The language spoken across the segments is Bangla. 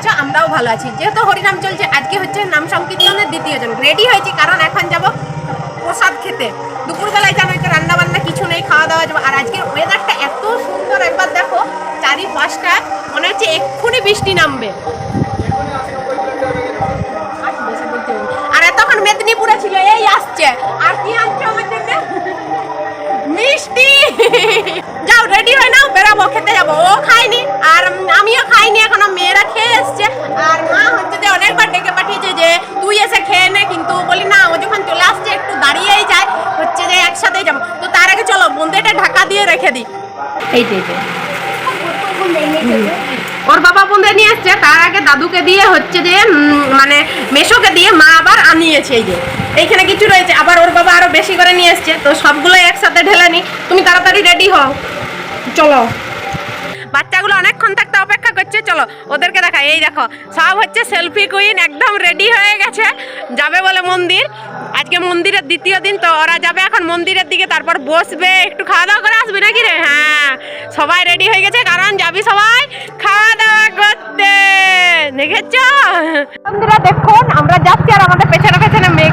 আছো আমরাও ভালো আছি। যেহেতু হরিনাম চলছে, আজকে হচ্ছে নাম সংকীর্তনের দ্বিতীয় জন। রেডি হয়েছি, কারণ এখন যাব প্রসাদ খেতে। দুপুরবেলায় জানো তো রান্না বান্না কিছু নেই খাওয়া দাওয়া যাব। আর আজকের ওয়েদারটা এত সুন্দর, একবার দেখো চারি পাঁচটা মনে হচ্ছে এক্ষুনি বৃষ্টি নামবে। আর এতক্ষণ মেদিনীপুরে ছিল, এই আসছে। আর কি মিষ্টি! যাও রেডি হয়ে নাও, বেরাবো, খেতে যাব। ও খায়নি, আর আমিও খাইনি এসছে আর মা হচ্ছে যে অনেকবার ডেকে পাঠিয়েছে যে তুই এসে খেয়ে নে। কিন্তু বলি না ও যখন চলে আসছে একটু দাঁড়িয়েই যায় হচ্ছে যে একসাথেই যাব। তো তার আগে চলো বন্দেটা ঢাকা দিয়ে রেখে দিই। এইটাই ওর বাবা বোনদের নিয়ে এসছে তার আগে দাদুকে দিয়ে হচ্ছে যে মানে মেশোকে দিয়ে মা আবার আনিয়েছে এই যে। এইখানে কিছু রয়েছে আবার ওর বাবা আরও বেশি করে নিয়ে এসছে তো সবগুলো একসাথে ঢেলে নি। তুমি তাড়াতাড়ি রেডি হও। চলো। বাচ্চাগুলো অনেকক্ষণ থাকতে অপেক্ষা করছে, চলো ওদেরকে দেখা এই দেখো, সব হচ্ছে সেলফি কুইন একদম রেডি হয়ে গেছে, যাবে বলে মন্দির। আজকে মন্দিরের দ্বিতীয় দিন, তো ওরা যাবে এখন মন্দিরের দিকে, তারপর বসবে। একটু খাওয়া দাওয়া করে আসবে নাকি রে? হ্যাঁ সবাই রেডি হয়ে গেছে, কারণ যাবি সবাই খাওয়া দাওয়া করতে। দেখেছ? বন্ধুরা দেখুন, আমরা যাচ্ছি আর আমাদের পেছনে পেছনে মেঘ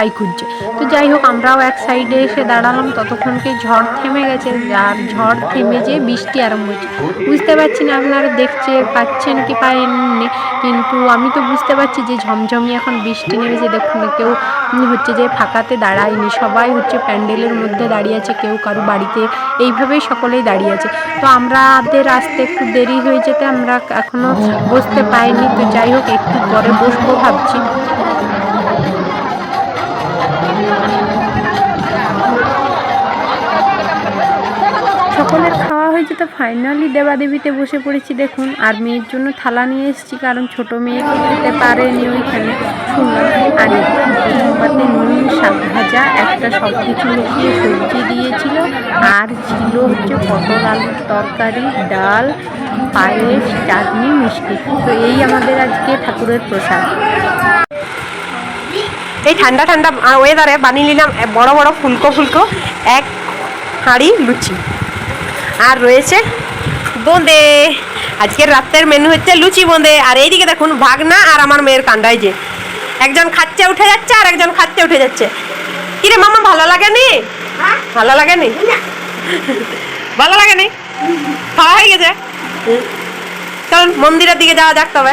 ঠাই খুঁজছে তো যাই হোক, আমরাও এক সাইডে এসে দাঁড়ালাম। ততক্ষণকে ঝড় থেমে গেছে। আর ঝড় থেমে যে বৃষ্টি আরম্ভ হচ্ছে বুঝতে পারছি না আপনারা দেখছে, পাচ্ছেন কি পারেননি কিন্তু আমি তো বুঝতে পারছি যে ঝমঝমি এখন বৃষ্টি নেমেছে। দেখুন, কেউ হচ্ছে যে ফাঁকাতে দাঁড়ায়নি। সবাই হচ্ছে প্যান্ডেলের মধ্যে দাঁড়িয়ে আছে। কেউ কারও বাড়িতে। এইভাবেই সকলেই দাঁড়িয়ে আছে। তো আমাদের আসতে একটু দেরি হয়ে যেতে আমরা এখনও বসতে পাইনি তো যাই হোক, একটু পরে বসবো ভাবছি। সকলের খাওয়া হয়েছে তো ফাইনালি দেবাদেবীতে বসে পড়েছি দেখুন। আর মেয়ের জন্য থালা নিয়ে এসেছি, কারণ ছোট মেয়ে খেতে পারেনি ওইখানে। আর নুন, শাক ভাজা, একটা সব কিছু লুকিয়ে সবজি দিয়েছিল। আর ছিল হচ্ছে পটল আলুর তরকারি, ডাল, পায়েস, চাটনি, মিষ্টি। তো এই আমাদের আজকে ঠাকুরের প্রসাদ। এই ঠান্ডা ঠান্ডা ওয়েদারে বানিয়ে নিলাম বড় বড় ফুলকো ফুলকো, এক হাঁড়ি লুচি। আর রয়েছে বোঁদে। আজকের রাতের মেনু হচ্ছে লুচি বোঁদে। আর এইদিকে দেখুন ভাগনা আর আমার মেয়ের কান্ডাই যে। একজন খাচ্ছে উঠে যাচ্ছে আর একজন খাচ্ছে উঠে যাচ্ছে। কিরে মামা ভালো লাগেনি? ভালো লাগে লাগেনি ভালো লাগে লাগেনি? খাওয়া হয়ে গেছে? চলুন মন্দিরের দিকে যাওয়া যাক তবে।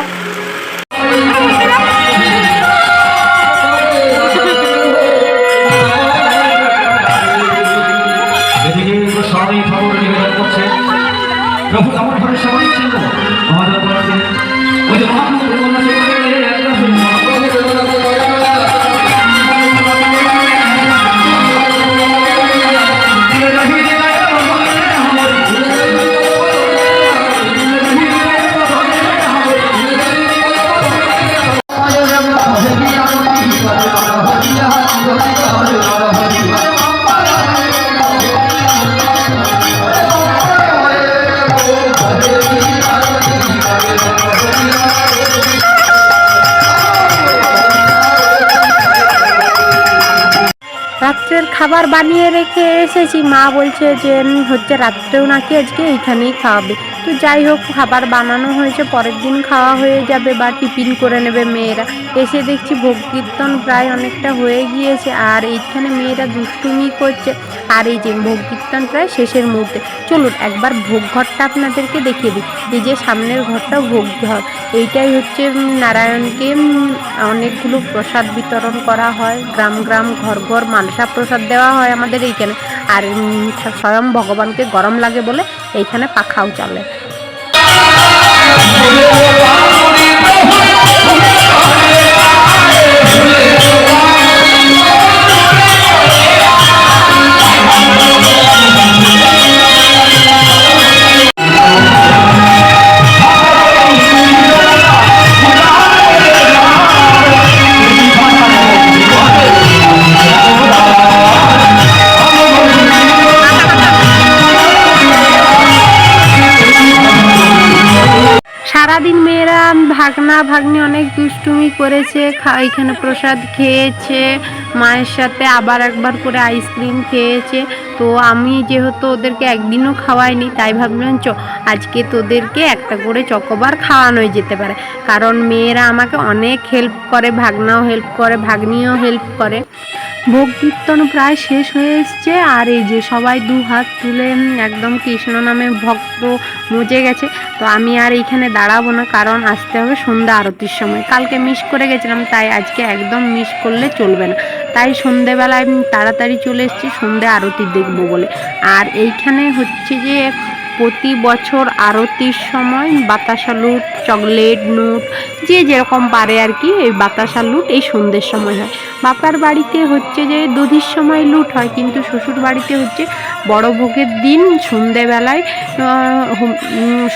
রাত্রের খাবার বানিয়ে রেখে এসেছি। মা বলছে যে হচ্ছে রাত্রেও নাকি আজকে এইখানেই খাওয়াবে। তো যাই হোক, খাবার বানানো হয়েছে, পরের দিন খাওয়া হয়ে যাবে বা টিফিন করে নেবে মেয়েরা। এসে দেখছি ভোগ কীর্তন প্রায় অনেকটা হয়ে গিয়েছে, আর এইখানে মেয়েরা দুষ্টুমি করছে। আর এই যে ভোগ কীর্তন প্রায় শেষের মুহূর্তে। চলুন একবার ভোগ ঘরটা আপনাদেরকে দেখিয়ে দিই। এই যে সামনের ঘরটা ভোগ ঘর। এইটাই হচ্ছে নারায়ণকে অনেকগুলো প্রসাদ বিতরণ করা হয়। গ্রাম গ্রাম, ঘর ঘর, মানসা প্রসাদ দেওয়া হয় আমাদের এইখানে। আর স্বয়ং ভগবানকে গরম লাগে বলে এইখানে পাখাও চলে। সারাদিন মেয়েরা ভাগনা ভাগ্নি অনেক দুষ্টুমি করেছে এখানে প্রসাদ খেয়েছে, মায়ের সাথে আবার একবার করে আইসক্রিম খেয়েছে। তো আমি যেহেতু ওদেরকে একদিনও খাওয়াইনি, তাই ভাবলাম, চ, আজকে তোদেরকে একটা করে চকোবার খাওয়ানোই যেতে পারে। কারণ মেয়েরা আমাকে অনেক হেল্প করে, ভাগনাও হেল্প করে, ভাগ্নিও হেল্প করে। ভোগ কীর্তন প্রায় শেষ হয়ে এসছে, আর এই যে সবাই দু হাত তুলে একদম কৃষ্ণ নামে ভক্ত মজে গেছে। তো আমি আর এইখানে দাঁড়াবো না, কারণ আসতে হবে সন্ধ্যা আরতির সময়। কালকে মিস করে গেছিলাম, তাই আজকে একদম মিস করলে চলবে না। তাই সন্ধেবেলায় তাড়াতাড়ি চলে এসেছি সন্ধে আরতি দেখব বলে। আর এইখানে হচ্ছে যে প্রতি বছর আরতির সময় বাতাসা লুট, চকলেট নুট যে যেরকম পারে আর কি, এই বাতাসা লুট, এই সন্ধ্যের সময় হয়। বাপার বাড়িতে হচ্ছে যে দধির সময় লুট হয়, কিন্তু শ্বশুর বাড়িতে হচ্ছে বড় ভোগের দিন সন্ধেবেলায়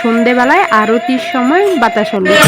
সন্ধেবেলায় আরতির সময় বাতাসা লুট।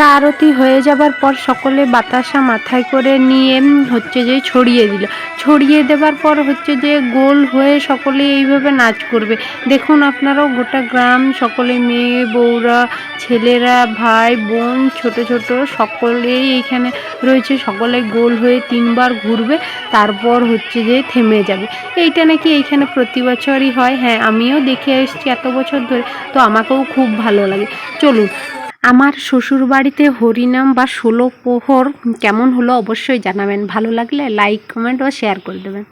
সন্ধ্যা আরতি হয়ে যাবার পর সকলে বাতাসা মাথায় করে নিয়ে হচ্ছে যে ছড়িয়ে দিল। ছড়িয়ে দেবার পর হচ্ছে যে গোল হয়ে সকলে এইভাবে নাচ করবে। দেখুন আপনারাও গোটা গ্রাম, সকলে মেয়ে, বউরা, ছেলেরা, ভাই, বোন, ছোট ছোট সকলেই এইখানে রয়েছে। সকলে গোল হয়ে তিনবার ঘুরবে, তারপর হচ্ছে যে থেমে যাবে। এইটা নাকি এইখানে প্রতি বছরই হয়? হ্যাঁ আমিও দেখে এসেছি এত বছর ধরে, তো আমাকেও খুব ভালো লাগে। চলুন। আমার শ্বশুর বাড়িতে হরিনাম বা ষোলো প্রহর কেমন হলো অবশ্যই জানাবেন। ভালো লাগলে লাইক কমেন্ট ও শেয়ার করে দেবেন।